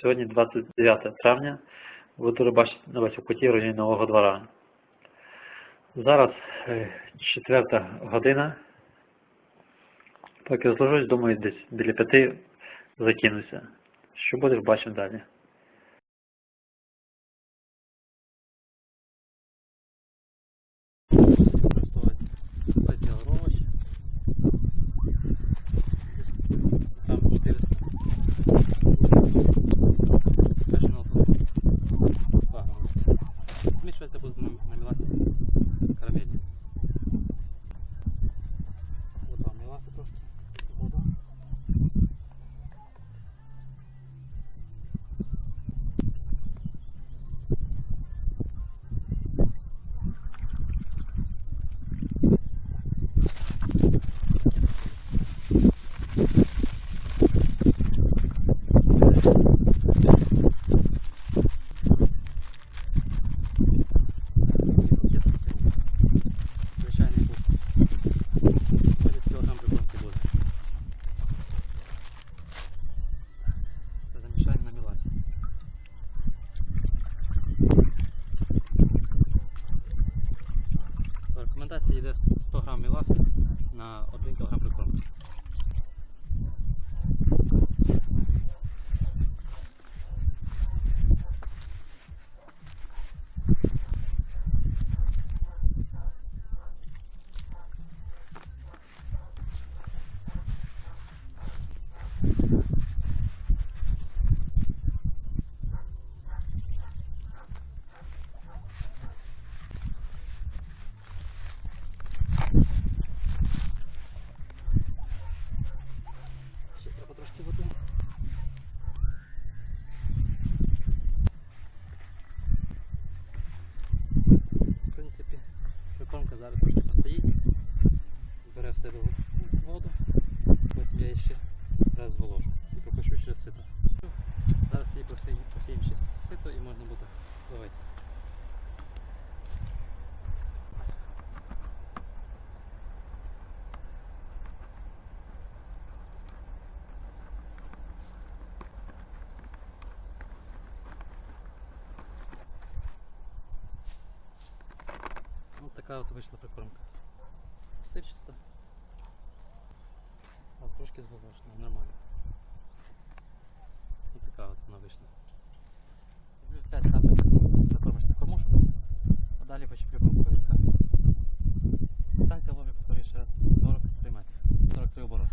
Сьогодні 29 травня. Ви дуже бачите на Васюкуті руйнівного Нового двора. Зараз е, четверта година. Поки розложусь, думаю, десь біля п'яти закинуся. Що буде, бачимо далі. По рекомендації йде 100 грам міласи на 1 кг прикормки. Ще треба трошки води. В принципі, прикормка зараз трошки постоїть, бере в себе воду, потім я ще раз зволожу і пропущу через сито. Зараз її посіємо ще сито і можна буде ловити. Така от вийшла прикормка. Сипчаста. А трошки зволожена, нормально. І така от вона вийшла. Люблю 5 капель прикормочних кормушок, а далі почеплю кормковика. Станція ловлю, повторюю ще раз, 43 метри, 43 обороти.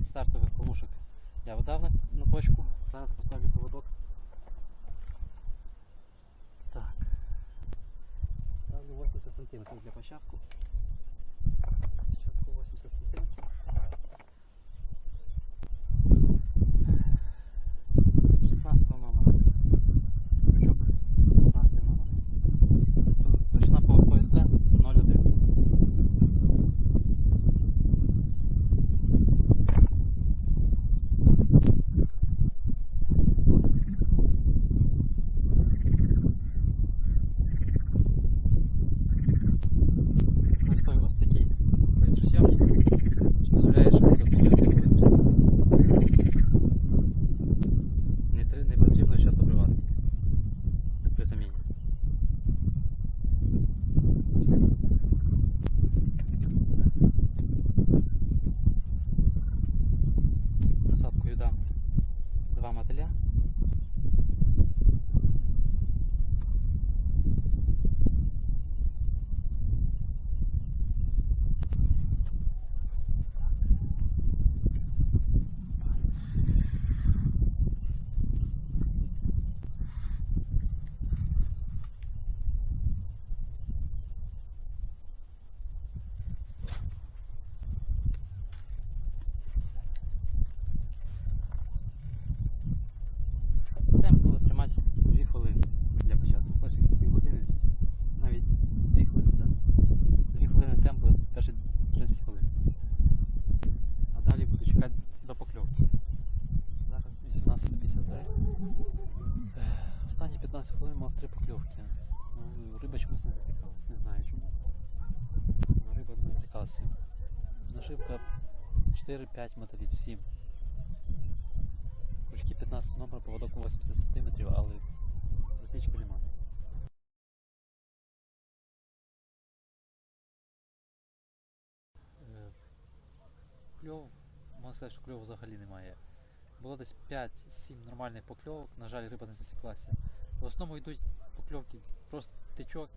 5 стартових полушок я видав на, на точку, зараз поставлю поводок. Так. Ставлю 80 см для початку. Спочатку 80 см. не потрібно зараз обривати. При заміні. Насадкою дам два моделя. Останні 15 хвилин мав 3 покльовки. Ну, риба чомусь не зацікавилась, не знаю чому. Ну, риба не зацікавилася. Нашивка 4-5 мотивів, 7. Кружки 15 номер, поводок 80 см, але засічки немає. Е, Кльов, можна сказати, що кльову взагалі немає. Було десь 5-7 нормальних покльовок, на жаль, риба не засіклася. В основному йдуть покльовки просто тичок,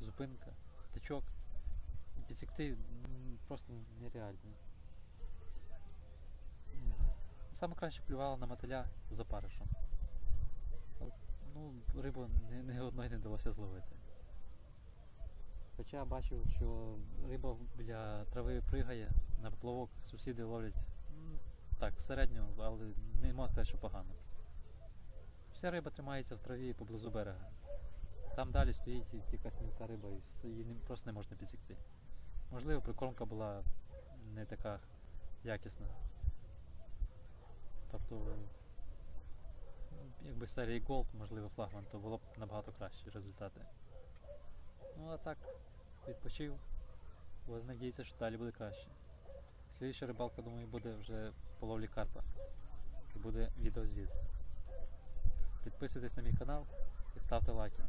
зупинка, тичок. Підсікти просто нереально. Саме краще клювала на мотиля з опаришем. Ну, рибу ні, ні одної не вдалося зловити. Хоча бачив, що риба біля трави пригає, на поплавок сусіди ловлять так, середньо, але не можна сказати, що погано. Вся риба тримається в траві поблизу берега. Там далі стоїть якась мілка риба і її просто не можна підсікти. Можливо, прикормка була не така якісна. Тобто, якби серії Gold, можливо, флагман, то було б набагато кращі результати. Ну а так, відпочив, бо надіється, що далі буде краще. Слідча рибалка, думаю, буде вже по ловлі карпа. І буде відеозвіт. Підписуйтесь на мій канал і ставте лайки.